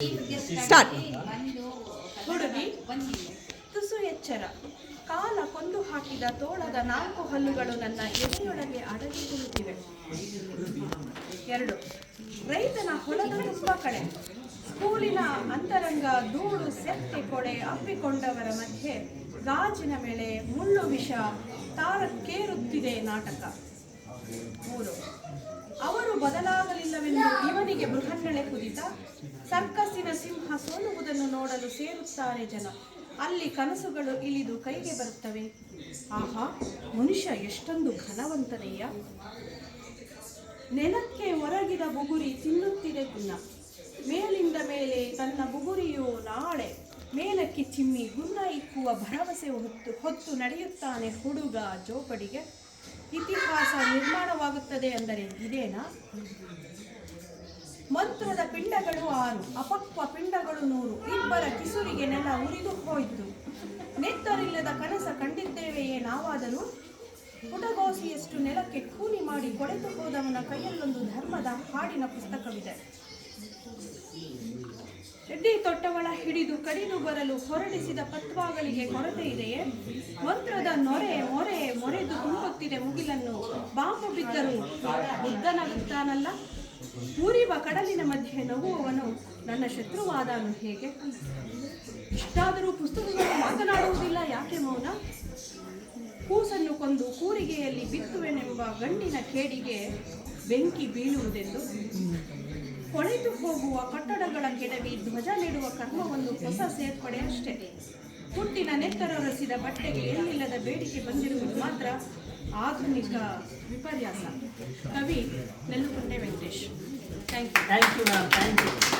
Start ಹುಡುಗಿ ತುಸು ಎಚ್ಚರ. ಕಾಲ ಕೊಂದು ಹಾಕಿದ ತೋಳದ ನಾಲ್ಕು ಹಲ್ಲುಗಳು ನನ್ನ ಎದೆಯೊಳಗೆ ಅಡಗಿ ಕುಳಿತಿವೆ. ಎರಡು, ರೈತನ ಹೊಲದ ತುಂಬ ಕಡೆ. ಸ್ಕೂಲಿನ ಅಂತರಂಗ ಧೂಳು ಸೆತ್ತೆ ಕೊಡೆ ಅಪ್ಪಿಕೊಂಡವರ ಮಧ್ಯೆ ಗಾಜಿನ ಮೇಲೆ ಮುಳ್ಳು ವಿಷ ತಾರಕ್ಕೇರುತ್ತಿದೆ ನಾಟಕ. ಮೂರು, ಅವರು ಬದಲಾಗಲಿಲ್ಲವೆಂದು ಇವನಿಗೆ ಬೃಹನ್ನಳೆ ಕುದಿತ ಸರ್ಕಸ್ಸಿನ ಸಿಂಹ ಸೋಲುವುದನ್ನು ನೋಡಲು ಸೇರುತ್ತಾರೆ ಜನ. ಅಲ್ಲಿ ಕನಸುಗಳು ಇಳಿದು ಕೈಗೆ ಬರುತ್ತವೆ. ಆಹಾ, ಮನುಷ್ಯ ಎಷ್ಟೊಂದು ಘನವಂತನೆಯ. ನೆಲಕ್ಕೆ ಒರಗಿದ ಬುಗುರಿ ತಿನ್ನುತ್ತಿದೆ ಗುಣ. ಮೇಲಿಂದ ಮೇಲೆ ತನ್ನ ಬುಗುರಿಯು ನಾಳೆ. ಮೇಲಕ್ಕೆ ಚಿಮ್ಮಿ ಗುನ್ನ ಇಕ್ಕುವ ಭರವಸೆ ಹೊತ್ತು ಹೊತ್ತು ನಡೆಯುತ್ತಾನೆ ಹುಡುಗ ಜೋಪಡಿಗೆ. ಇತಿಹಾಸ ನಿರ್ಮಾಣವಾಗುತ್ತದೆ ಅಂದರೆ ಇದೇನಾ? ಮಂತ್ರದ ಪಿಂಡಗಳು ಆರು, ಅಪಕ್ವ ಪಿಂಡಗಳು ನೂರು. ಇಬ್ಬರ ಕಿಸುರಿಗೆ ನೆಲ ಉರಿದು ಹೋಯಿತು. ನೆತ್ತರಿಲ್ಲದ ಕನಸ ಕಂಡಿದ್ದೇವೆಯೇ ನಾವಾದರೂ? ಪುಟಗೋಸಿಯಷ್ಟು ನೆಲಕ್ಕೆ ಕೂಲಿ ಮಾಡಿ ಕೊಳೆತು ಹೋದವನ ಕೈಯಲ್ಲೊಂದು ಧರ್ಮದ ಹಾಡಿನ ಪುಸ್ತಕವಿದೆ. ಎಡ್ಡಿ ತೊಟ್ಟವಳ ಹಿಡಿದು ಕಡಿದು ಬರಲು ಹೊರಡಿಸಿದ ಪತ್ವಾಗಳಿಗೆ ಕೊರತೆ ಇದೆಯೇ? ಮಂತ್ರದ ನೊರೆ, ಮೊರೆ, ಮೊರೆದು ತುಂಬುತ್ತಿದೆ ಮುಗಿಲನ್ನು ಬಾಂಬು ಬಿದ್ದರು ಬುದ್ಧನಾಗುತ್ತಾನಲ್ಲ ಉರಿವ ಕಡಲಿನ ಮಧ್ಯೆ ನಗುವವನು ನನ್ನ ಶತ್ರುವಾದನು ಹೇಗೆ? ಇಷ್ಟಾದರೂ ಪುಸ್ತಕಗಳು ಮಾತನಾಡುವುದಿಲ್ಲ, ಯಾಕೆ ಮೌನ? ಕೂಸನ್ನು ಕೊಂದು ಕೂರಿಗೆಯಲ್ಲಿ ಬಿತ್ತುವೆನೆಂಬ ಗಂಡಿನ ಕೇಡಿಗೆ ಬೆಂಕಿ ಬೀಳುವುದೆಂದು? ಕೊಳೆತು ಹೋಗುವ ಕಟ್ಟಡಗಳ ಕೆಡವಿ ಧ್ವಜ ನೀಡುವ ಕರ್ಮವೊಂದು ಹೊಸ ಸೇರ್ಪಡೆ ಅಷ್ಟೇ. ಹುಟ್ಟಿನ ನೆತ್ತರೊರೆಸಿದ ಬಟ್ಟೆಗೆ ಏನಿಲ್ಲದ ಬೇಡಿಕೆ ಬಂದಿರುವುದು ಮಾತ್ರ ಆಧುನಿಕ ವಿಪರ್ಯಾಸ. ಕವಿ Venkatesh thank you thank you ma'am thank you